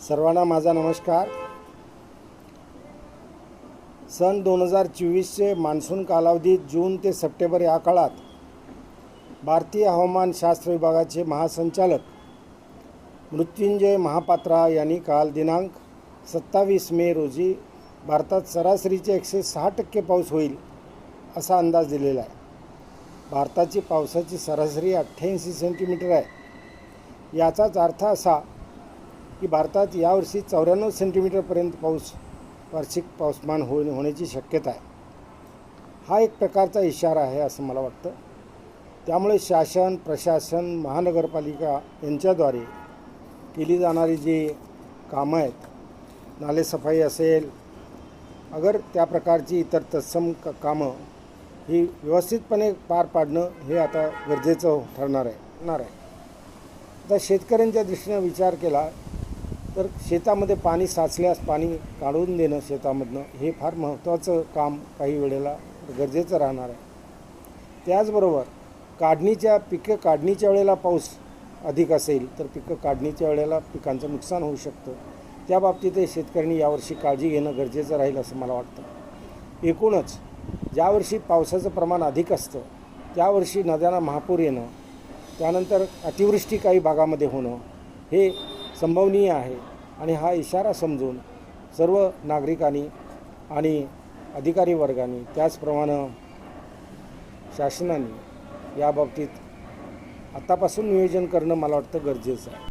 सर्वांना माझा नमस्कार. सन दोन हजार चोवीसचे मान्सून कालावधीत जून ते सप्टेंबर या काळात भारतीय हवामानशास्त्र विभागाचे महासंचालक मृत्युंजय महापात्रा यांनी काल दिनांक सत्तावीस मे रोजी भारतात सरासरीचे एकशे सहा टक्के पाऊस होईल असा अंदाज दिलेला आहे. भारताची पावसाची सरासरी अठ्ठ्याऐंशी सेंटीमीटर आहे. याचाच अर्थ असा की भारतात यावर्षी चौऱ्याण्णव सेंटीमीटरपर्यंत पाऊस वार्षिक पाऊसमान हो होण्याची शक्यता आहे. हा एक प्रकारचा इशारा आहे असं मला वाटतं. त्यामुळे शासन प्रशासन महानगरपालिका यांच्याद्वारे केली जाणारी जी कामं आहेत नालेसफाई असेल अगर त्या प्रकारची इतर तत्सम क कामं ही व्यवस्थितपणे पार पाडणं हे आता गरजेचं ठरणार आहे होणार आहे. आता शेतकऱ्यांच्या दृष्टीनं विचार केला तर शेतामध्ये पाणी साचल्यास पाणी काढून देणं शेतामधनं हे फार महत्त्वाचं काम काही वेळेला गरजेचं राहणार आहे. त्याचबरोबर काढणीच्या पिकं काढणीच्या वेळेला पाऊस अधिक असेल तर पिकं काढणीच्या वेळेला पिकांचं नुकसान होऊ शकतं. त्या बाबतीतही शेतकऱ्यांनी यावर्षी काळजी घेणं गरजेचं राहील असं मला वाटतं. एकूणच ज्यावर्षी पावसाचं प्रमाण अधिक असतं त्यावर्षी नद्यांना महापूर येणं त्यानंतर अतिवृष्टी काही भागामध्ये होणं हे संभवनीय आहे. आणि हा इशारा समजून सर्व नागरिकांनी आणि अधिकारी वर्गाने त्याचप्रमाणे शासनाने याबाबतीत आतापासून नियोजन करणं मला वाटतं गरजेचं आहे.